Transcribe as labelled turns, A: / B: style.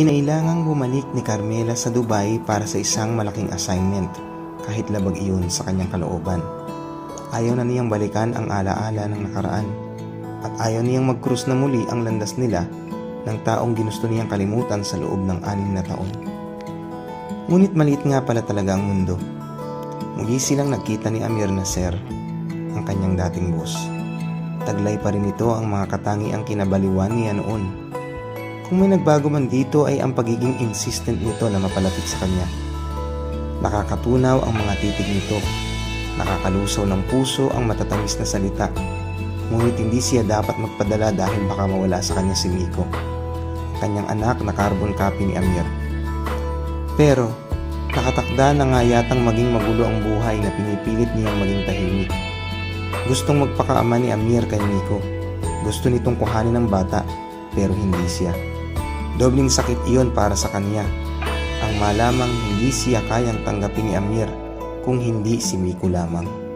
A: Kinailangang bumalik ni Carmela sa Dubai para sa isang malaking assignment kahit labag iyon sa kanyang kalooban. Ayaw na niyang balikan ang alaala ng nakaraan at ayaw niyang mag-cruise na muli ang landas nila ng taong ginusto niyang kalimutan sa loob ng anim na taon. Ngunit maliit nga pala talaga ang mundo. Muli silang nagkita ni Amir Nasser, ang kanyang dating boss. Taglay pa rin ito ang mga katangiang kinabaliwan niya noon. Kung may nagbago man dito ay ang pagiging insistent nito na mapalapit sa kanya. Nakakatunaw ang mga titig nito. Nakakalusaw ng puso ang matatamis na salita. Ngunit hindi siya dapat magpadala dahil baka mawala sa kanya si Miko. Kanyang anak na carbon copy ni Amir. Pero, nakatakda na nga yatang maging magulo ang buhay na pinipilit niyang maging tahimik. Gustong magpakaama ni Amir kay Miko. Gusto nitong kuhanin ng bata, pero hindi siya. Dobling sakit iyon para sa kanya. Ang malamang hindi siya kayang tanggapin ni Amir kung hindi si Miko lamang.